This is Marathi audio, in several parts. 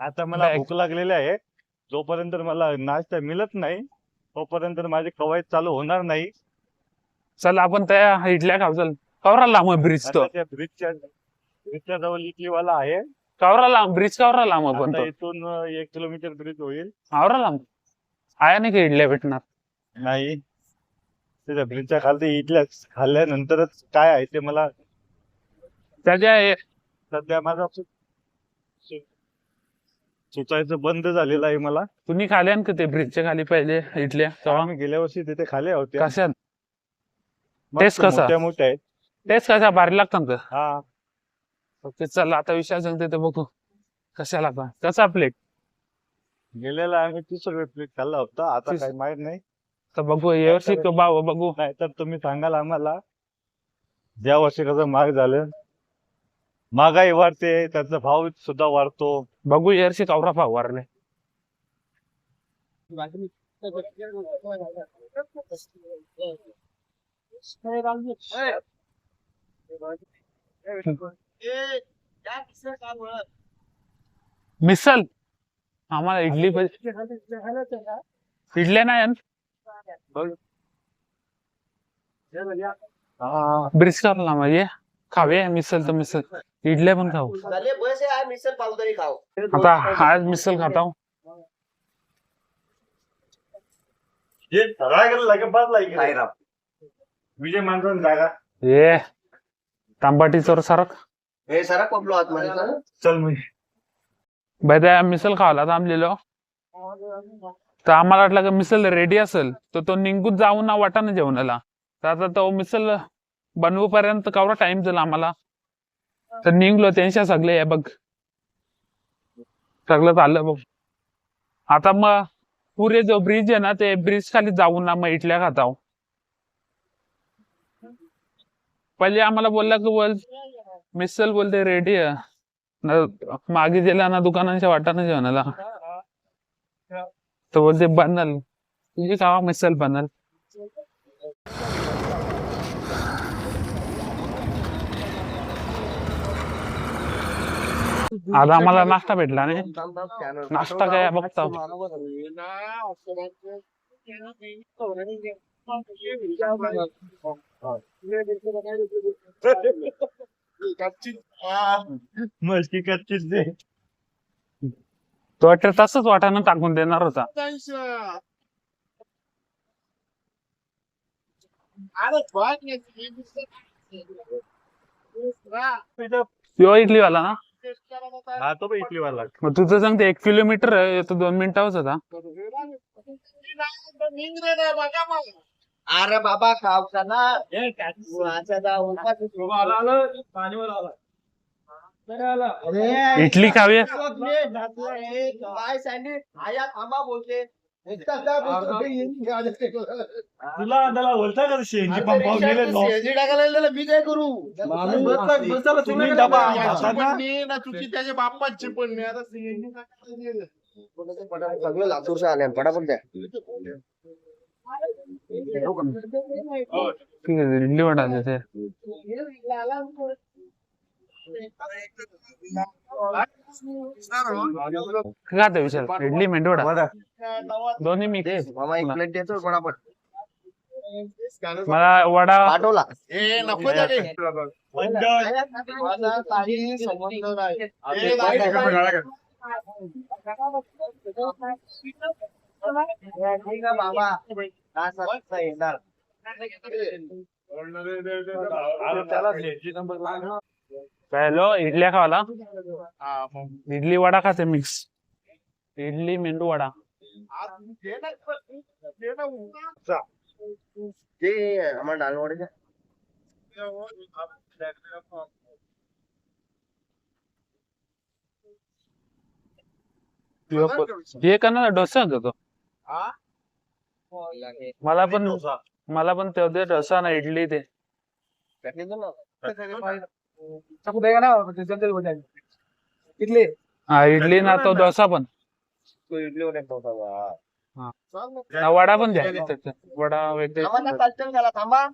आता मला. भूक लागलेली आहे. जोपर्यंत मला नाश्ता मिळत नाही तोपर्यंत माझी कवायत चालू होणार नाही. चल आपण त्या इडल्या खाऊ चल. कवरा लांब ब्रिज तो आता त्या ब्रिजच्या ब्रिजच्या जवळ इटलीवाला आहे. कवरा लांब ब्रिज कवरा लांब आपण आता तो. इथून अं, एक किलोमीटर ब्रिज होईल. आवरा लांब. आया नाही का इडल्या भेटणार? नाही. त्याच्या ब्रिजच्या खाली इटल्या खाल्ल्यानंतरच काय आहे ते मला त्याच्या सध्या माझा सु- सु- सुचायचं बंद झालेलं आहे मला. तुम्ही खाल्या ना का ते ब्रिजच्या खाली पहिले इडल्या तेव्हा आम्ही गेल्या वर्षी तिथे खाल्या होत्या कशात? मस्त taste कसा? मोठ्या मोठ्या आहेत. तेच कशा भारी लागतात का हा. ओके चल आता विषय सांगते ते बघू. कशा लागतात कसा प्लेट गेलेला आम्ही तीस रुपये प्लेट खाल्ला होता. आता तीस. काही माहीत नाही. तर बघू यावर्षी तो भाव बघू. नाही तर तुम्ही सांगाल आम्हाला. ज्या वर्षी कसं महाग झालं महागाई वाढते त्याचा भाव सुद्धा वाढतो. बघू यावर्षी कवरा भाव वाढले. मिसल आम्हाला इडली इडल्या नाही आण. ब्रिज करला म्हणजे खावे मिसल तर मिसल इडल्या पण खाऊ. बस मिसल खाओ आता आज मिसल खाता हूँ लागे पाच विजय जागा. ये. तांबाटी चोर सारख हे सारा पबलो आत मध्ये चल. बैद्या मिसल खावला थांबलेलो तर आम्हाला वाटलं का मिसल रेडी असेल तर तो निघून जाऊ ना जेवणाला. तर आता तो मिसल बनवूपर्यंत केवढा टाइम झाला आम्हाला? तर निघलो त्यांच्या सगळे हे बघ. सगळं चाललं बघ. आता मग पुरे जो ब्रिज आहे ना ते ब्रिज खाली जाऊन ना मग इटल्या खाताव. पहिले आम्हाला बोलला की बोल मिसल बोलते रेडी आहे. मागे गेला ना दुकानांच्या वाटाने जेवणाला. तर बोलते बनल. तुझी कावा मिसल बनल? आज आम्हाला नाश्ता भेटला नाही. नाश्ता काय बघता मस्ती कच्चीच दे तो वाटतं तसंच वाटाणं टाकून देणार होता. तो इडली वाला ना? हा तो पण इटलीवाला मग तुझं सांगते एक किलोमीटर आहे, तो दोन मिनिटावच होता. अरे बाबा खावचा ना. वाचा उपास अरे, खावी. काय आया थांबा बोलते. तुला त्याला का शेंजी पंपावर टाकायला मी काय करू तुम्ही डबा खाता ना? त्याच्या बाप्पाची पण मी आता. सगळं लातूरचं आले पटापट द्या काय ते विचार इडली मेंढवडा दोन्ही मिक्स मामा एक प्लेट देतो पटापट मला वडा पाठवला ए नको बाबा येणार त्याला नंबर पहिलो इडल्या खावाला. हा. इडली वडा खाते मिक्स इडली मेंदू वडा. ते आम्हाला डालवडे हे डोसा होता तो हा? मला पण मला पण ते होते डोसा ना इडली ते. हा इडली ना तो डोसा पण. तो इडली वडे. ना वडा पण द्या त्याच्यात. वडा वगैरे. थांबा.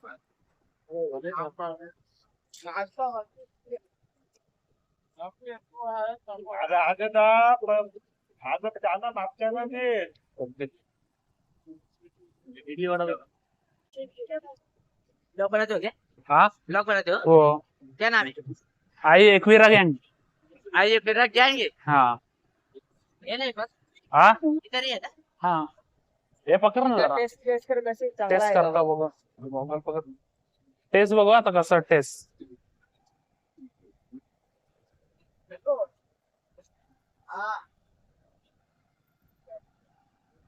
ब्लॉग बनाते हो क्या हा? ब्लॉग बनाते हो. हो. क्या नाम है आई एकविरा गँग आइए फिर रख जाएंगे हा. ये नहीं बस. हा? इधर ही है ना? हा. हे पकड ना जरा. टेस्ट टेस्ट कर कैसे टेस्ट करता बघू. मोबाईल पकड टेस्ट बघू आता कसं टेस्ट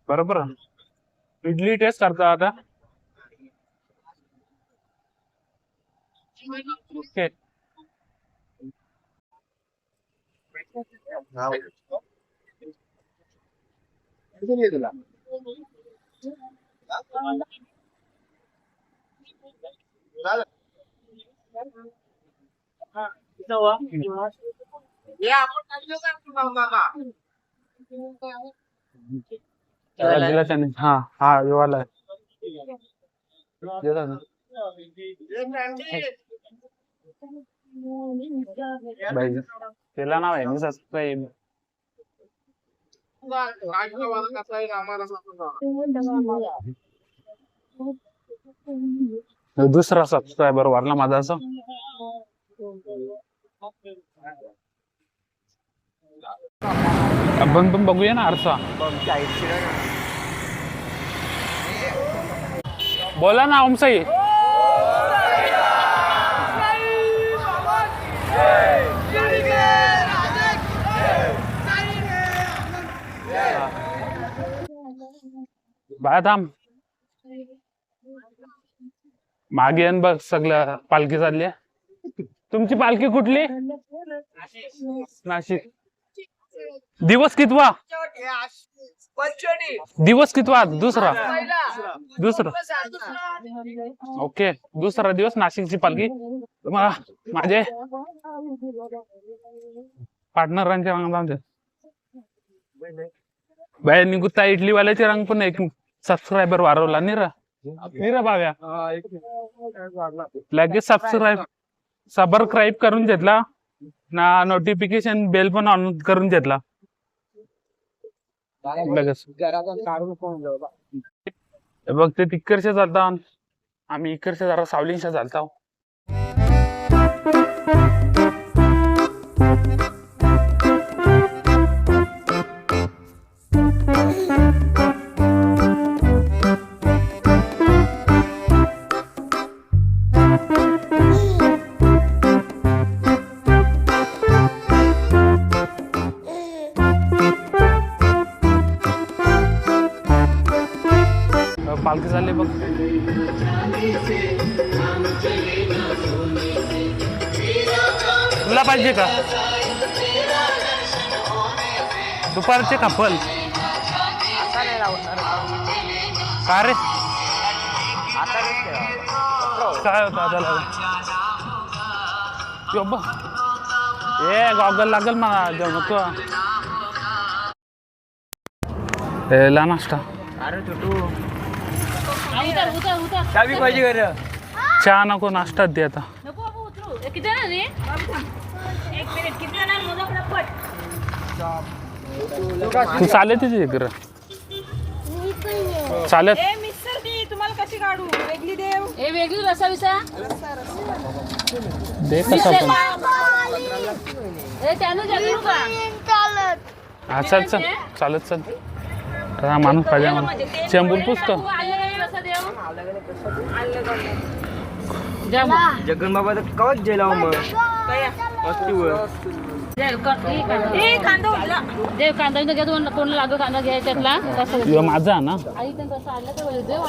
बरोबर इडली टेस्ट करता आता. ओके दिला त्याने हा हा येवाला दिला ना. बाई त्याला नाव आहे मी सबस्क्राईब दुसरा सबस्क्रायबर वारला माझा असं आपण पण बघूया ना आरसा बोला ना ओमसाई बाय थांब मागे येन बघ सगळं पालखी चालली तुमची पालखी कुठली? नाशिक. दिवस कितवा? दिवस कितवा? दुसरा. दुसरा. ओके दुसरा दिवस नाशिकची पालखी. तुम्हाला माझे पार्टनरांचे रंग बाहेर निघुता इडली वाल्याचे रंग पण एक सबस्क्रायबर वाढवला. निरा निरा भाव्या लगेच सबस्क्राईब सबस्क्राईब करून घेतला. ना नोटिफिकेशन बेल पण ऑन करून घेतला. लगेच. बघ ते तिकडच्या चालता आम्ही इकडच्या जरा सावलींच्या चालता दुपारचे कपल नाही लावणार. का रे? आता नाही काय होतं आता लागलं यो बघ. ए गॉगल लागल मला. देऊ नको. ला नाश्ता. अरे छोटू. उतर उतर. उतर चाबी पाहिजे घर. चहा नको नाश्ता दे आता. नको बाबू उतरू. ए, किती रे एक मिनिट किती पट तू चालेल तिथे इकडं चालेल. ए मिस्टर दी तुम्हाला कशी काढू? वेगळी देव. ए वेगळी रसा विसा दे कसा पण. ए त्यानं जागरू का हा चल चल. चालत चल. हा माणूस पाहिजे मला चेंबूर पुसतो. जगन बाबा तर कवच जेला मग. देव का- ए, कांदा. बिंदा घ्या दोन कोणाला लागतो कांदा घ्यायचा त्यातला? तसं माझा ना? आई पण तसं आणलं तर देव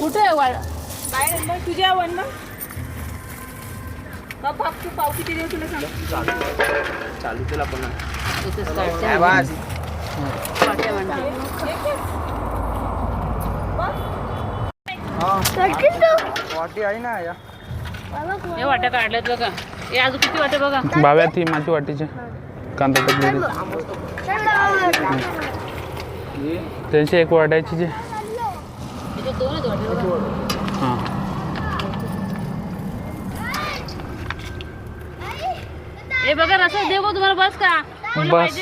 कुठे आहे तुझ्या वन तू पाव किती देऊ तुला सांग. इथेच काढते. वाटी आहे ना या. हे वाट्या काढल्यात बघा. हे अजून किती वाटे बघा? बाव्या ती माझी वाटीची. कांदा टकली त्यांची एक वाटायची जे. बघा. हा. हे बघा रस्ता देऊ तुम्हाला बस का? बस.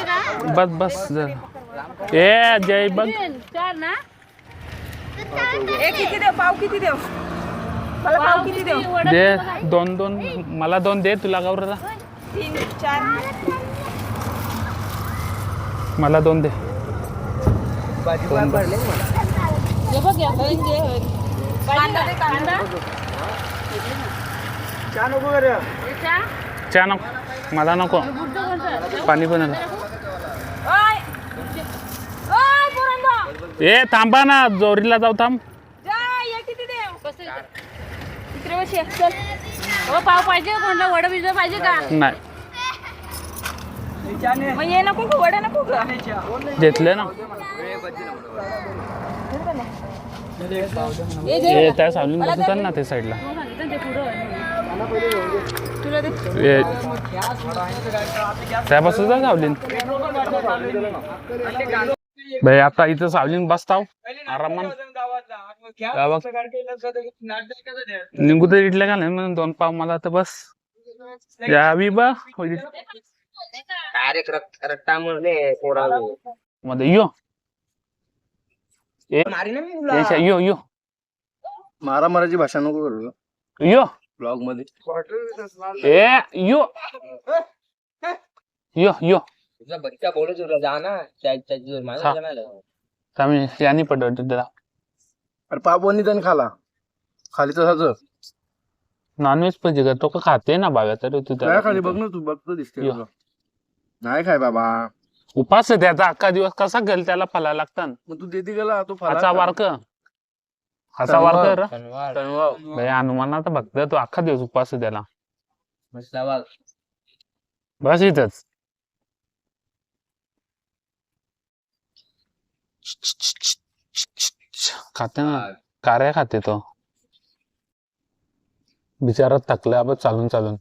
बस बस जरा. ए जय बघ. चार ना. ए किती देव पाव किती देव मला पाव किती देव वडा दे दोन दोन मला दोन दे तुला गौरला तीन चार. मला दोन दे. हे बघ या. कांदा. दे कांदा. चहा? नको मला नको? पाणी पण आलं. ओय. ओय पोरांनो ए थांबा ना जोरीला जाऊ थांब जा ये किती देव कसं इथं? बस चल. हो पाव पाहिजे कोणाला वडा बिजवा पाहिजे का? नाही. मग ये नको का वडा नको का घेतले ना? ये त्या सावलीन बसतात ना ते साईडला. हो सांगितलं ते पुढं. तुला दे. ए त्या बसत जा सावलीन भाई आता इथं सावलीन बसताव. आरामान निघू तर इडल्या घाले म्हणून दोन पाव मला तर बस. यावी बा मध्ये यो. मारी यो यो. मारामाराची भाषा नको करू. यो. ब्लॉगमध्ये ए यो. यो यो. तुझा बच्चा बोलत होता जा ना. त्या- त्याची जोर माझा. नाही आम्ही यानी पडवतो त्याला अरे पापवणी त्याने खाला. खाली तसाच नॉनव्हेज पाहिजे का तो का खाते ना बाव्या तर तू काय खाली बघ ना तू बघतो दिसते यो. तुला. नाही खाय बाबा. उपास आहे त्याचा अख्खा दिवस कसा गेल त्याला फला लागतात मग तू देते गेला तू फळा असा खा. वारक. असा वारक र. भाई हनुमानाचा भक्त तो अख्खा दिवस उपास आहे त्याला. बस इथंच. खाते ना. कार्या खाते तो. बिचारा थकला बघ चालून चालून.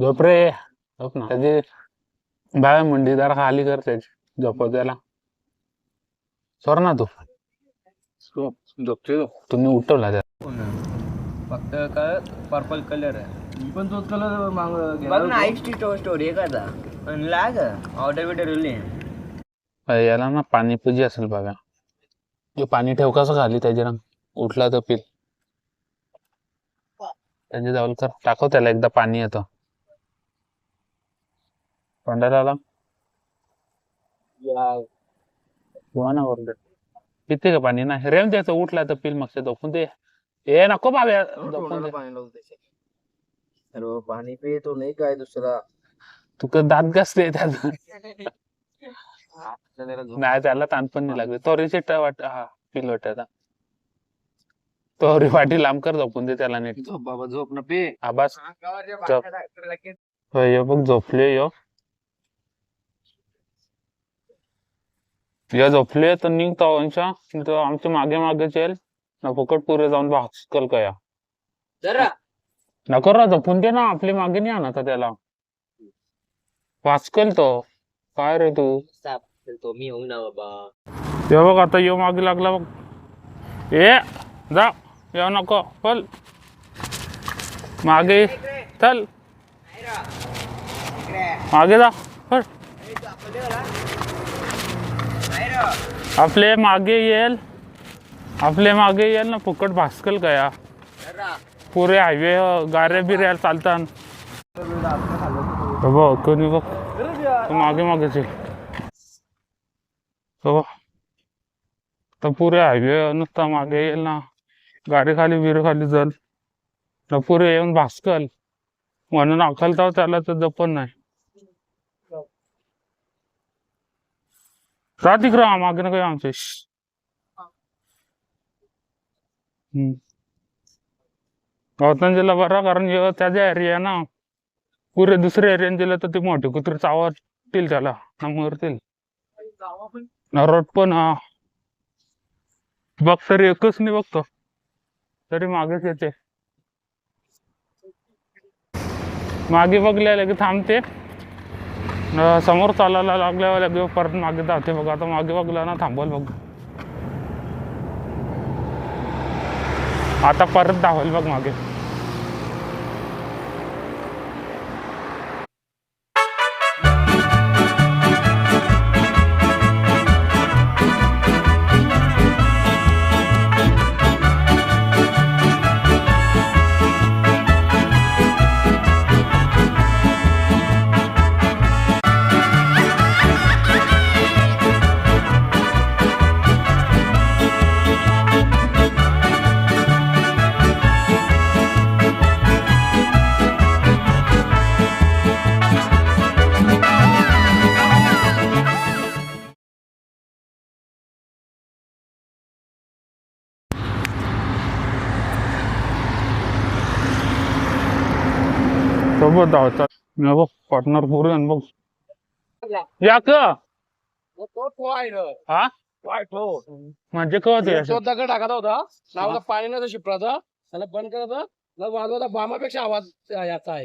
झोप रे. झोप ना. त्याची बाय मुंडी जरा खाली कर त्याची. झोपव त्याला. सोर ना तू. झोप. झोपतोय तो. तुम्ही उठवला त्या फक्त काय पर्पल कलर आहे. मी पण तोच कलर माग बघ ना ऐक स्टोरी आहे का आणि लाग. ऑर्डर अरे याला ना पाणी पुजी असेल बघा. जो पाणी ठेव कसं खाली त्याच्या रंग उठला तर पिल त्याच्याजवळ कर टाकव त्याला एकदा पाणी येतं. तोंडाला ना वरडत. पिते का पाणी? ना रेम द्यायचं उठला तर पिल मग झोपून दे. ए नको बाब्या झोपून दे. पाणी लावून त्याचे. अरे बाबा, पाणी पे तो नाही काय दुसरा. तू का दात घासते त्याचा त्याला झोप. नाही त्याला ताण पण नाही लागले तोरीचे वाट हा पिल तोरी वाटी लांब कर झोपून दे त्याला नीट. झोप बाबा झोप ना पे. आबास होय, यो बघ झोपले यो. या झोपले तर निघतो अंशा. तर आमच्या मागे मागे चेल. ना फुकट पुरे जाऊन भास्कल कया जरा. नको रा झोपून दे ना आपली मागे नाही आणत त्याला. वाचकल तो. काय रे तू? तो मी होऊ ना बाबा हे बघ आता येऊ मागे लागला बघ ए जा येऊ नको पल मागे चल मागे जा पळ आपले मागे येईल आपले मागे येईल ना फुकट भास्कल गया पुरे हायवे गाऱ्या बिऱ्या चालतात बघ कोणी बघ मागे मागेच येईल हो तर पुरे हायवे नुसता मागे येईल ना. गाडी खाली विर खाली जल. तर पुरे येऊन भास्कल. म्हणून अकलताव त्याला तर जपण नाही. रातिक राहा मागे ना काही आमचे गौतम बरा कारण जेव्हा त्याच्या एरिया ना पुरे दुसऱ्या एरियान दिलं तर ते मोठे कुत्रे चावतील त्याला. ना मरतील. रोड पण हा. बघ तरी एकच नाही बघतो. तरी मागेच येते. मागे बघल्या लगे थांबते. समोर चालायला लागल्यावर लगे परत मागे जाते बघ. आता मागे बघला ना थांबवल बघ. आता परत धावल बघ मागे. सोबत आहोत बघ पार्टनर पूर्ण बघ. याक हा? म्हणजे कळत तो होता? नावाचा पाणी नव्हता शिपराचा. त्याला बंद करायचा वाजवाचा बामापेक्षा आवाज याचा आहे.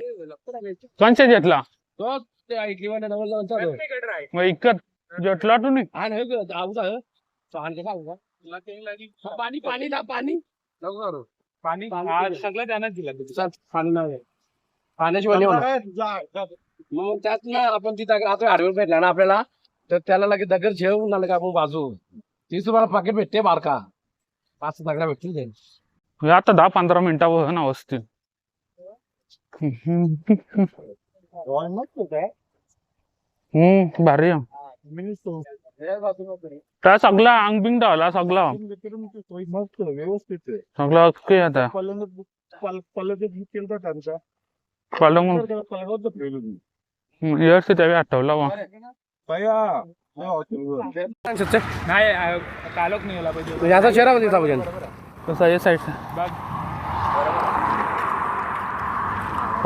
कोणच्या घेतला तो मग इकत. जटला तू नाही हा. आहे पाणी पाणी पाणी. पाणी? सगळं त्यानं दिलं पाणी नाही पाण्याशिवाय नाही होणार. मग त्यात ना आपण ती दगड आता हार्डवेअर भेटला ना आपल्याला तर त्याला लगेच दगड ठेवून आलं का आपण बाजू. तीस रुपयाला पाकिट भेटते बारका. पाच दगडा भेटतील ते. हे आता दहा पंधरा मिनिटावर ना असतील हम्म भारी. आहे. त्या सगळा अंग बिंग धावला सगळा. मस्त व्यवस्थित आहे. सगळा ओके आता. पलंग पलंग केलं त्यांचा. पलंग. व्यवस्थित आहे आठवला वा बया, नाही गेला पाहिजे. याचा येता आहे साईड.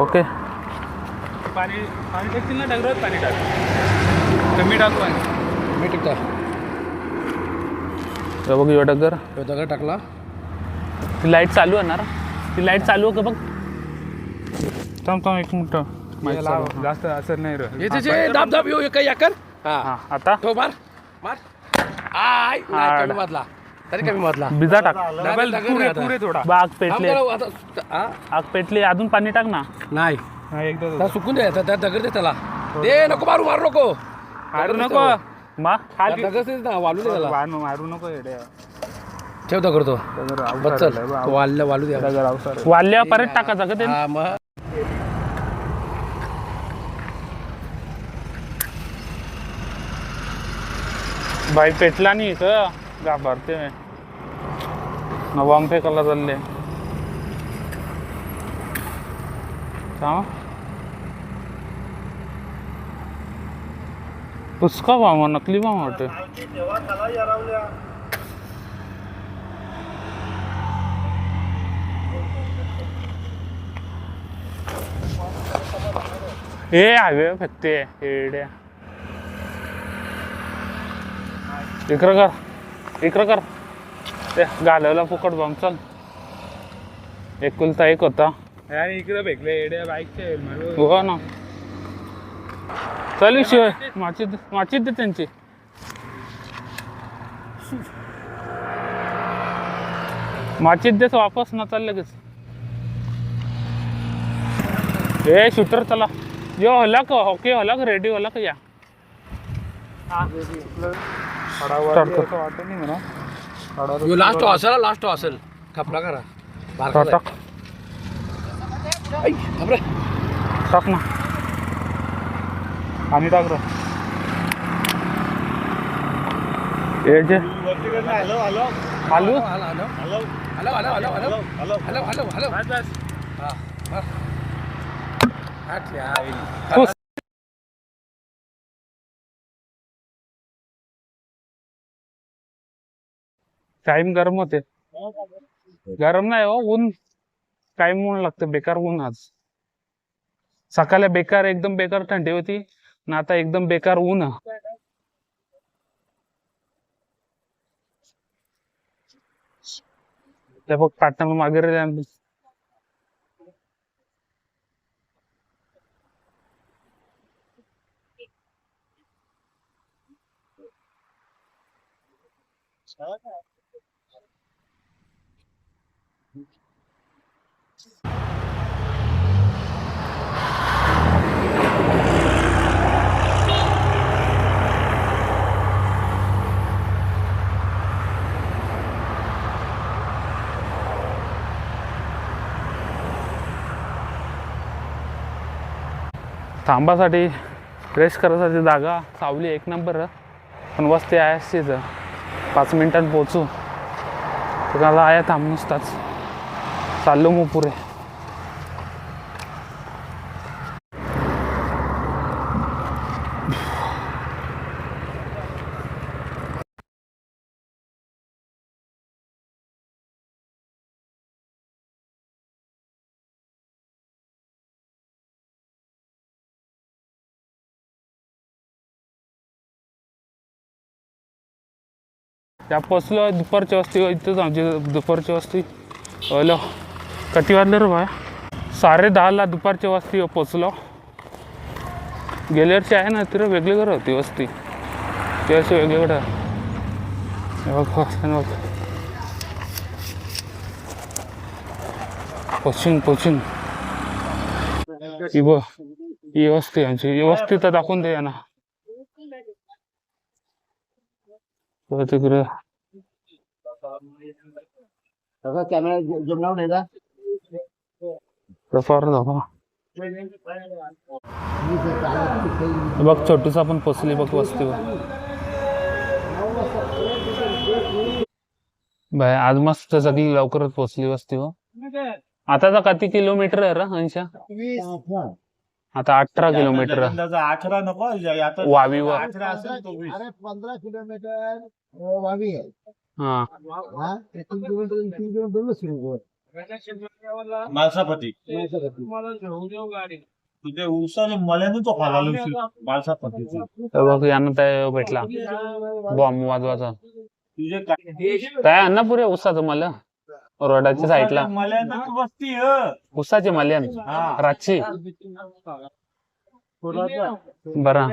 ओके. पाणी पाणी टाकतील ना डगरात पाणी टाक. कमी टाक पाणी. मी टिकता. हे बघ यो डगर तो दगड टाकला. ती लाइट चालू आहे ना? ती लाइट चालू आहे का बघ. थांब थांब एक मिनिट. जास्त असर नाही रे येते जे दाब दाब येऊ काही याकर हा. हा आता? तो मार मार. आय नाही कमी मधला. तरी कमी मधला. बिजा टाक. डबल पुरे पुरे थोडा. बाग पेटले. आग पेटली अजून पाणी टाक ना. नाही. एकदा सुकून दे त्या त्या दगड दे त्याला. दे नको मारू मारू नको. मारू नको. मा त्या दगड दे ना वालू दे त्याला. मारू नको ठेव दगड तो. वाल वालू दे. वाल्या परत टाकायचा का ते? हा मग. बाई पेटला नाही का घाबरते नवाम फेकायला चालले का बामा नकली बामा वाटते ए हायवे फेकते एड्या इकडं कर. इकडं कर. ते घालवला फुकट बॉम्ब चल. एकुलता एक होता. इकडे भेटले एड्या बाईकचे हो ना. चल शिवाय माची माची दे त्यांची. माचीत देस वापस ना चाल लगेच. ए शूटर चला. यो होला का हॉकी होला का रेडी होला का या Start कर. वाटत नाही म्हणा यो लास्ट असेल लास्ट असेल खपला करा। बारका टाक। ऐ, थांब रे. टाक ना। आणि टाक रे. ये जे। वरती कर ना, हॅलो हॅलो आलू hello hello hello. Hello hello hello hello hello hello hello hello time गरम होते. गरम नाही हो ऊन टाइम ऊन लागतं बेकार ऊन आज. सकाळी बेकार एकदम बेकार थंडी होती आणि आता एकदम बेकार ऊन. ते बघ पाटण मागे थांबासाठी रेस्ट करायसाठी जागा सावली एक नंबर पण वस्ती आहे तिथं पाच मिनिटात पोचू तुम्हाला आहे थांब नुसताच. चाललो मग पुरे त्या पोचलो दुपारच्या वस्ती इथंच आमची दुपारच्या वस्ती हॅलो कटी वाजले रे बाय. साडे दहाला दुपारच्या वस्ती पोचलो. गेल्या वर्षी आहे ना तिथं वेगळीकडे होती वस्ती. त्या वर्षी वेगळीकडे बघ, पोचिंग पोचिंग ही बघ. ही वस्ती आमची. ही वस्ती तर दाखवून दे ना तिकडं. तिकडे कॅमेरा जमणार नाही का प्रफार दाखवा हे बघ. छोटूसा पण पोचली बघ वस्तीवर. बाय आज मस्त सगळी लवकरच पोचली वस्तीवर. आता तर किती किलोमीटर आहे रे अंशा? आता अठरा किलोमीटर. अठरा नको आता वावीवर. अठरा असेल तो वीस. अरे पंधरा किलोमीटर वावी आहे. हा. हा? मालसापती. उसाने मल्याने तो फाला हे बघ यानं त्या भेटला. बॉम्ब वाजवाचा तुझे काय? अन्न पुरे उसाचं मला रोडाच्या साईडला. मल्यानं तू बसती हं. उसाचे मल्यान हा. रातची. बरा.